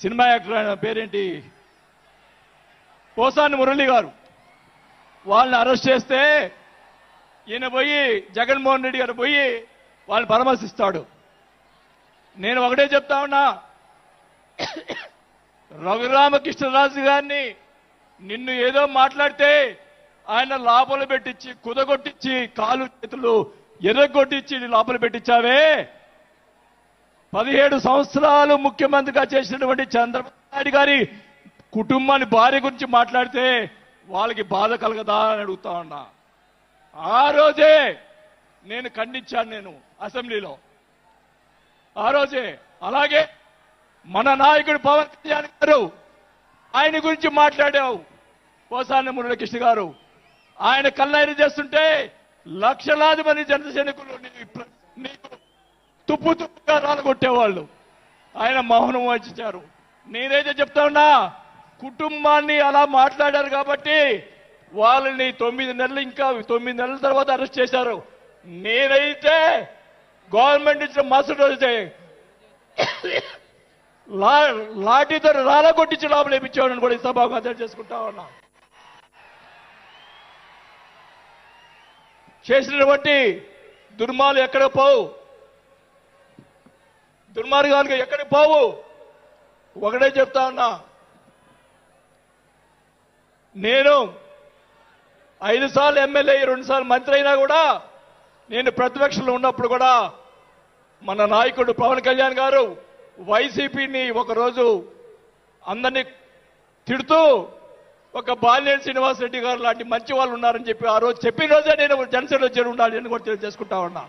Cinema actor ఆయన పేరేంటి? పోసాని మురళి గారు. వాళ్ళని అరెస్ట్ చేస్తే ఈయన పోయి జగన్మోహన్ రెడ్డి గారు పోయి వాళ్ళని పరామర్శిస్తాడు. నేను ఒకటే చెప్తా ఉన్నా. రఘురామకృష్ణరాజు గారిని నిన్ను ఏదో మాట్లాడితే ఆయన లోపల పెట్టించి కుదగొట్టించి కాలు చేతులు ఎర్రగొట్టించి లోపల పెట్టించావే? పదిహేడు సంవత్సరాలు ముఖ్యమంత్రిగా చేసినటువంటి చంద్రబాబు నాయుడు గారి కుటుంబాన్ని భార్య గురించి మాట్లాడితే వాళ్ళకి బాధ కలగదా అని అడుగుతా ఉన్నా. ఆ రోజే నేను ఖండించాను నేను అసెంబ్లీలో. ఆ రోజే అలాగే మన నాయకుడు పవన్ కళ్యాణ్ గారు ఆయన గురించి మాట్లాడావు. పోసాని మురళీకృష్ణ గారు ఆయన కళ్ళైన చేస్తుంటే లక్షలాది మంది జన సైనికులు నీ- తుప్పు తుప్పుగా రాలగొట్టేవాళ్ళు. ఆయన మౌనం వహించారు. నేనైతే చెప్తా ఉన్నా కుటుంబాన్ని అలా మాట్లాడారు కాబట్టి వాళ్ళని తొమ్మిది నెలలు ఇంకా తొమ్మిది నెలల తర్వాత అరెస్ట్ చేశారు. నేనైతే గవర్నమెంట్ ఇచ్చిన మసడు అయితే లా లాఠీతో రాలగొట్టించి లోపల ఇప్పించేవాడిని కూడా ఈ సభకు అర్థం చేసుకుంటా ఉన్నా. చేసినటువంటి దుర్మాలు ఎక్కడ పోవు. దుర్మార్గాలకు ఎక్కడికి పోవు? ఒకటే చెప్తా ఉన్నా. నేను ఐదు సార్లు ఎమ్మెల్యే రెండు సార్లు మంత్రి అయినా కూడా నేను ప్రతిపక్షంలో ఉన్నప్పుడు కూడా మన నాయకుడు పవన్ కళ్యాణ్ గారు వైసీపీని ఒకరోజు అందరినీ తిడుతూ ఒక బాలినేని శ్రీనివాస్ రెడ్డి గారు లాంటి మంచి వాళ్ళు ఉన్నారని చెప్పి ఆ రోజు చెప్పిన రోజే నేను జనసేనలో చేరు ఉండాలి అని కూడా తెలియజేసుకుంటా ఉన్నా.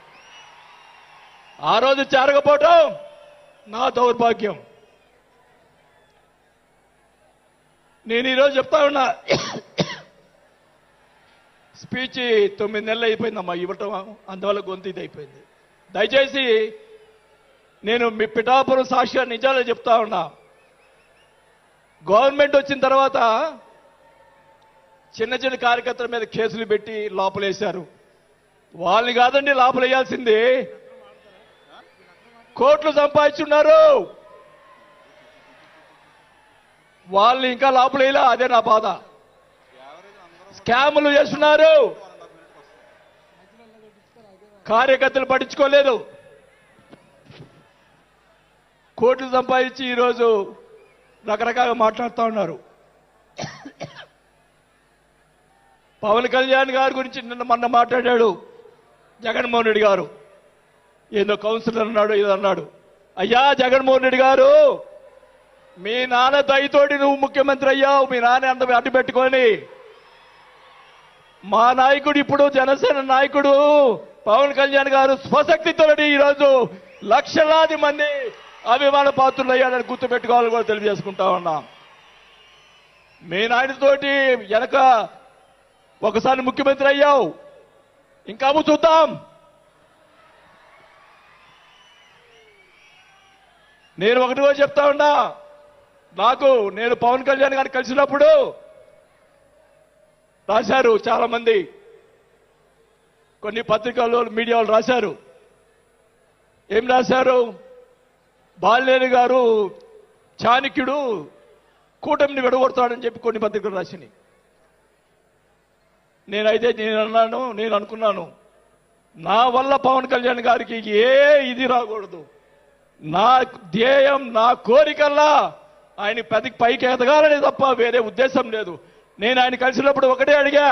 ఆ రోజు చేరకపోవటం నా దౌర్భాగ్యం. నేను ఈరోజు చెప్తా ఉన్నా స్పీచ్ తొమ్మిది నెలలు అయిపోయిందమ్మా ఇవ్వటం అందువల్ల గొంతు ఇది అయిపోయింది. దయచేసి నేను మీ పిఠాపురం సాక్షిగా నిజాలు చెప్తా ఉన్నా. గవర్నమెంట్ వచ్చిన తర్వాత చిన్న చిన్న కార్యకర్తల మీద కేసులు పెట్టి లోపలేశారు. వాళ్ళని కాదండి లోపలేయాల్సింది కోట్లు సంపాదించున్నారు. వాళ్ళని ఇంకా లోపలేలా అదే నా బాధ. స్కాములు చేస్తున్నారు. కార్యకర్తలు పట్టించుకోలేదు. కోట్లు సంపాదించి ఈరోజు రకరకాలుగా మాట్లాడుతూ ఉన్నారు. పవన్ కళ్యాణ్ గారి గురించి నిన్న మొన్న మాట్లాడాడు జగన్మోహన్ రెడ్డి గారు. ఏందో కౌన్సిలర్ అన్నాడు ఏదో అన్నాడు. అయ్యా జగన్మోహన్ రెడ్డి గారు మీ నాన్న దయతోటి నువ్వు ముఖ్యమంత్రి అయ్యావు మీ నాన్న అంత అడ్డు పెట్టుకొని. మా నాయకుడు ఇప్పుడు జనసేన నాయకుడు పవన్ కళ్యాణ్ గారు స్వశక్తితో ఈరోజు లక్షలాది మంది అభిమాన పాత్రులు అయ్యారని కూడా తెలియజేసుకుంటా ఉన్నాం. మీ నాయనతోటి వెనక ఒకసారి ముఖ్యమంత్రి అయ్యావు. ఇంకా చూద్దాం. నేను ఒకటి కూడా చెప్తా ఉన్నా. నాకు నేను పవన్ కళ్యాణ్ గారిని కలిసినప్పుడు రాశారు చాలా మంది కొన్ని పత్రికల్లో మీడియా వాళ్ళు రాశారు. ఏం రాశారు? బాలినేని గారు చాణక్యుడు కూటమిని విడగొడతాడని చెప్పి కొన్ని పత్రికలు రాసినాయి. నేనైతే నేను అన్నాను నేను అనుకున్నాను. నా వల్ల పవన్ కళ్యాణ్ గారికి ఏ ఇది రాకూడదు. నా ధ్యేయం నా కోరికల్లా ఆయన పెద్ద పైకి ఎదగాలనే తప్ప వేరే ఉద్దేశం లేదు. నేను ఆయన కలిసినప్పుడు ఒకటే అడిగా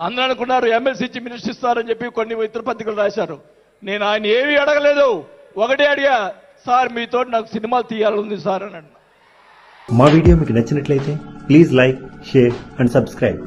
అందరూ అనుకున్నారు ఎమ్మెల్సీ ఇచ్చి మినిస్టర్ ఇస్తారని చెప్పి కొన్ని ఇతర పత్రికలు రాశారు. నేను ఆయన ఏమీ అడగలేదు. ఒకటే అడిగా సార్ మీతో నాకు సినిమాలు తీయాలని సార్ అని అన్నా. మా వీడియో మీకు నచ్చినట్లయితే please like share and subscribe